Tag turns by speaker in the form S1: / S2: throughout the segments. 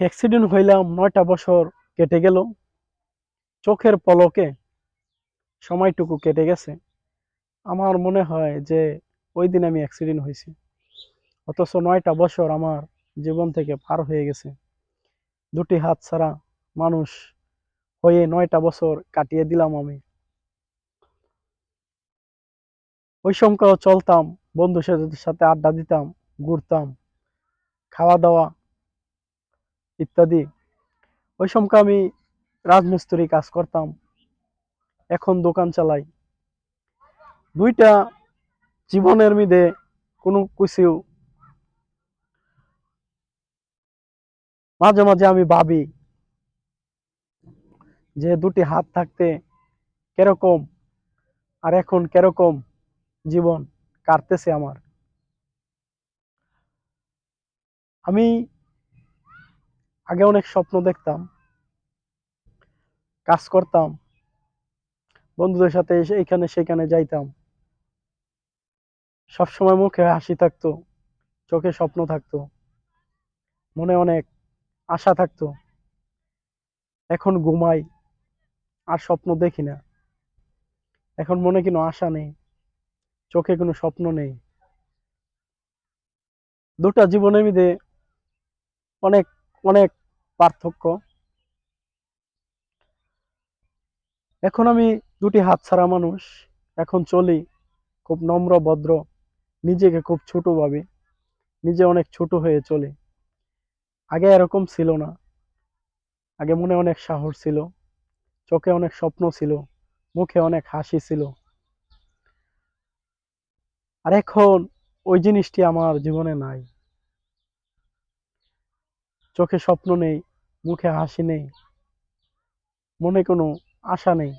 S1: Accident হইলাম, নয়টা বছর কেটে গেল। চোখের পলকে সময়টুকু কেটে গেছে। আমার মনে হয় যে ওই দিন আমি অ্যাক্সিডেন্ট হয়েছি অথচ নয়টা বছর আমার জীবন থেকে পার হয়ে গেছে। দুটি হাত ছাড়া মানুষ হয়ে নয়টা বছর কাটিয়ে দিলাম আমি। ওই সময়ও চলতাম বন্ধু সাথে আড্ডা দিতাম, ঘুরতাম খাওয়া দাওয়া ইত্যাদি। ওই সময় আমি রাজমিস্ত্রি কাজ করতাম। এখন দোকান চালাই। দুইটা জীবনের মধ্যে কোনো কিছু মাঝে মাঝে আমি ভাবি যে দুটি হাত থাকতে কীরকম আর এখন কীরকম জীবন কাটতেছে আমার। আমি আগে অনেক স্বপ্ন দেখতাম, কাজ করতাম, বন্ধুদের সাথে এখানে সেখানে যাইতাম। সবসময় মুখে হাসি থাকতো, চোখে স্বপ্ন থাকতো, মনে অনেক আশা থাকতো। এখন ঘুমাই, আর স্বপ্ন দেখি না। এখন মনে কোনো আশা নেই, চোখে কোনো স্বপ্ন নেই। দুটা জীবনের মধ্যে অনেক অনেক পার্থক্য। এখন আমি দুটি হাত ছাড়া মানুষ। এখন চলি খুব নম্র, ভদ্র, নিজেকে খুব ছোট ভাবি। নিজে অনেক ছোট হয়ে চলি। আগে এরকম ছিল না। আগে মনে অনেক সাহস ছিল। চোখে অনেক স্বপ্ন ছিল। মুখে অনেক হাসি ছিল। আর এখন ওই জিনিসটি আমার জীবনে নাই। চোখে স্বপ্ন নেই, মুখে হাসি নেই, মনে কোনো আশা নেই।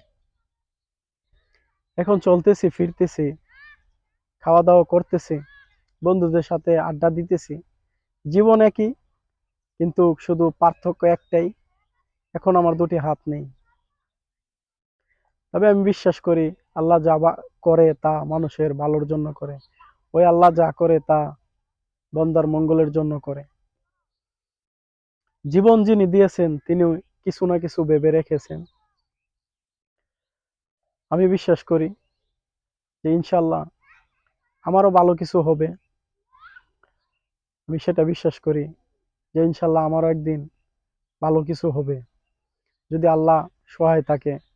S1: এখন চলতেছি, ফিরতেছি খাওয়া দাওয়া করতেছি, বন্ধুদের সাথে আড্ডা দিতেছি। জীবন একই, কিন্তু শুধু পার্থক্য একটাই, এখন আমার দুটি হাত নেই। তবে আমি বিশ্বাস করি, আল্লাহ যা করে তা মানুষের ভালোর জন্য করে। ওই আল্লাহ যা করে তা বন্দার মঙ্গলের জন্য করে। জীবন যিনি দিয়েছেন তিনি কিছু না কিছু ভেবে রেখেছেন। আমি বিশ্বাস করি যে ইনশাল্লাহ আমারও ভালো কিছু হবে। আমি সেটা বিশ্বাস করি যে ইনশাল্লাহ আমারও একদিন ভালো কিছু হবে। যদি আল্লাহ সহায় থাকে